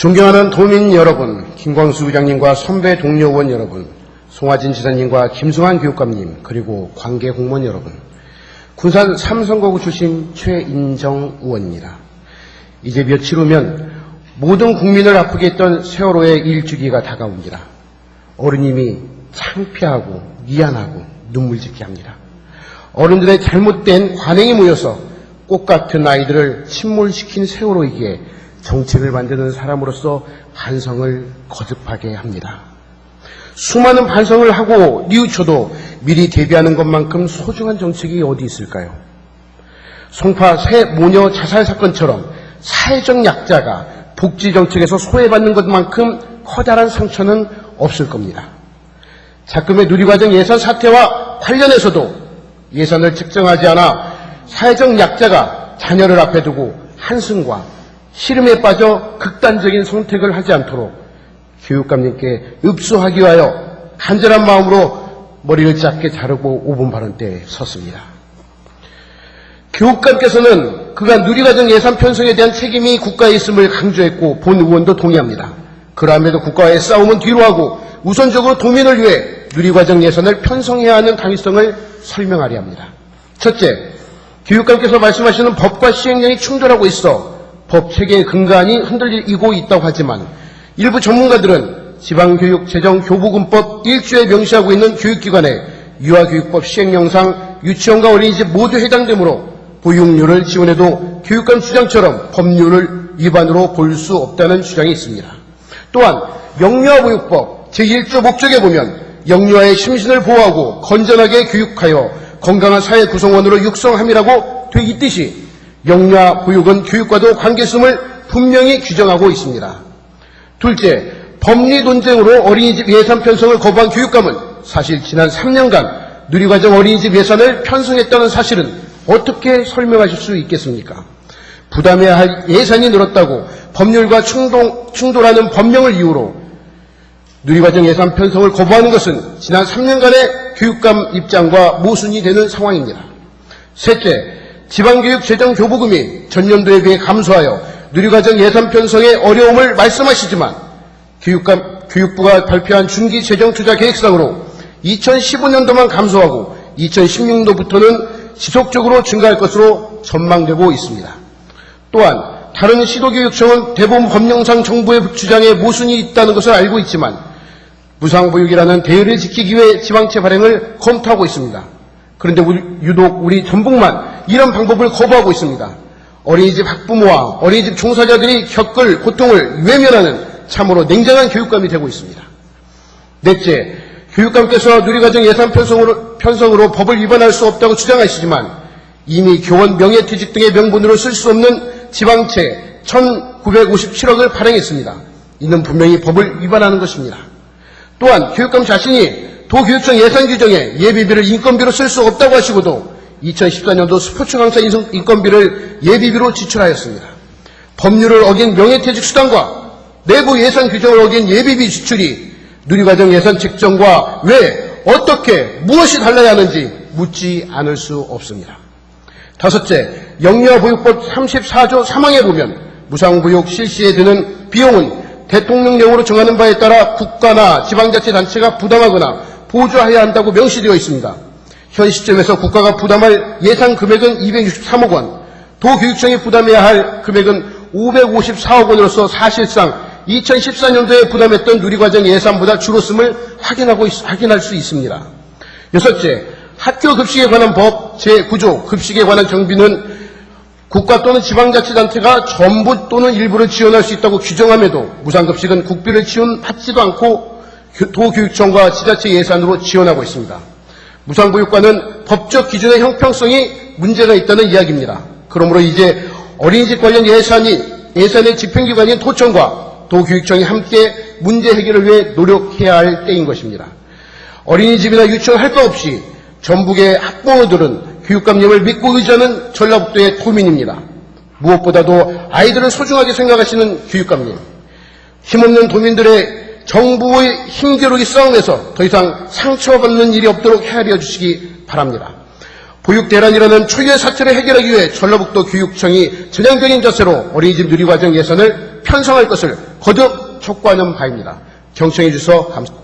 존경하는 도민 여러분, 김광수 부장님과 선배 동료 의원 여러분, 송하진 지사님과 김승환 교육감님, 그리고 관계 공무원 여러분, 군산 삼성거구 출신 최인정 의원입니다. 이제 며칠 후면 모든 국민을 아프게 했던 세월호의 일주기가 다가옵니다. 어른님이 창피하고 미안하고 눈물 짓게 합니다. 어른들의 잘못된 관행이 모여서 꽃 같은 아이들을 침몰시킨 세월호이기에 정책을 만드는 사람으로서 반성을 거듭하게 합니다. 수많은 반성을 하고 뉘우쳐도 미리 대비하는 것만큼 소중한 정책이 어디 있을까요? 송파 새 모녀 자살 사건처럼 사회적 약자가 복지 정책에서 소외받는 것만큼 커다란 상처는 없을 겁니다. 작금의 누리과정 예산 사태와 관련해서도 예산을 측정하지 않아 사회적 약자가 자녀를 앞에 두고 한숨과 시름에 빠져 극단적인 선택을 하지 않도록 교육감님께 읍수하기 위하여 간절한 마음으로 머리를 짧게 자르고 5분 발언대에 섰습니다. 교육감께서는 그간 누리과정 예산 편성에 대한 책임이 국가에 있음을 강조했고 본 의원도 동의합니다. 그럼에도 국가와의 싸움은 뒤로 하고 우선적으로 도민을 위해 누리과정 예산을 편성해야 하는 당위성을 설명하려 합니다. 첫째, 교육감께서 말씀하시는 법과 시행령이 충돌하고 있어 법 체계의 근간이 흔들리고 있다고 하지만 일부 전문가들은 지방교육 재정 교부금법 1조에 명시하고 있는 교육기관에 유아교육법 시행령상 유치원과 어린이집 모두 해당되므로 보육료를 지원해도 교육감 주장처럼 법률을 위반으로 볼 수 없다는 주장이 있습니다. 또한 영유아보육법 제1조 목적에 보면 영유아의 심신을 보호하고 건전하게 교육하여 건강한 사회 구성원으로 육성함이라고 돼 있듯이 영유아 보육은 교육과도 관계성을 분명히 규정하고 있습니다. 둘째, 법리 논쟁으로 어린이집 예산 편성을 거부한 교육감은 사실 지난 3년간 누리과정 어린이집 예산을 편성했다는 사실은 어떻게 설명하실 수 있겠습니까? 부담해야 할 예산이 늘었다고 법률과 충동, 충돌하는 법령을 이유로 누리과정 예산 편성을 거부하는 것은 지난 3년간의 교육감 입장과 모순이 되는 상황입니다. 셋째, 지방교육 재정 교부금이 전년도에 비해 감소하여 누리과정 예산 편성의 어려움을 말씀하시지만 교육감, 교육부가 발표한 중기 재정 투자 계획상으로 2015년도만 감소하고 2016년도부터는 지속적으로 증가할 것으로 전망되고 있습니다. 또한 다른 시도교육청은 대법원 법령상 정부의 주장에 모순이 있다는 것을 알고 있지만 무상보육이라는 대의를 지키기 위해 지방채 발행을 검토하고 있습니다. 그런데 우리- 유독 우리 전북만 이런 방법을 거부하고 있습니다. 어린이집 학부모와 어린이집 종사자들이 겪을 고통을 외면하는 참으로 냉정한 교육감이 되고 있습니다. 넷째, 교육감께서 누리과정 예산 편성으로, 편성으로 법을 위반할 수 없다고 주장하시지만 이미 교원 명예퇴직 등의 명분으로 쓸 수 없는 지방채 1957억을 발행했습니다. 이는 분명히 법을 위반하는 것입니다. 또한 교육감 자신이 도교육청 예산 규정에 예비비를 인건비로 쓸 수 없다고 하시고도 2014년도 스포츠 강사 인건비를 예비비로 지출하였습니다. 법률을 어긴 명예퇴직 수당과 내부 예산 규정을 어긴 예비비 지출이 누리과정 예산 책정과 왜 어떻게 무엇이 달라야 하는지 묻지 않을 수 없습니다. 다섯째, 영유아보육법 34조 3항에 보면 무상보육 실시에 드는 비용은 대통령령으로 정하는 바에 따라 국가나 지방자치단체가 부담하거나 보조해야 한다고 명시되어 있습니다. 현 시점에서 국가가 부담할 예산 금액은 263억 원, 도교육청이 부담해야 할 금액은 554억 원으로서 사실상 2014년도에 부담했던 누리과정 예산보다 줄었음을 확인하고 있- 확인할 수 있습니다. 여섯째, 학교 급식에 관한 법 제9조 급식에 관한 정비는 국가 또는 지방자치단체가 전부 또는 일부를 지원할 수 있다고 규정함에도 무상급식은 국비를 지원받지도 않고 교- 도교육청과 지자체 예산으로 지원하고 있습니다. 무상보육과는 법적 기준의 형평성이 문제가 있다는 이야기입니다. 그러므로 이제 어린이집 관련 예산이 예산의 집행기관인 도청과 도교육청이 함께 문제 해결을 위해 노력해야 할 때인 것입니다. 어린이집이나 유치원 할 것 없이 전북의 학부모들은 교육감님을 믿고 의지하는 전라북도의 도민입니다. 무엇보다도 아이들을 소중하게 생각하시는 교육감님. 힘없는 도민들의 정부의 힘겨루기 싸움에서 더 이상 상처받는 일이 없도록 헤아려 주시기 바랍니다. 보육대란이라는 초유의 사태를 해결하기 위해 전라북도 교육청이 전향적인 자세로 어린이집 누리과정 예산을 편성할 것을 거듭 촉구하는 바입니다. 경청해 주셔서 감사합니다.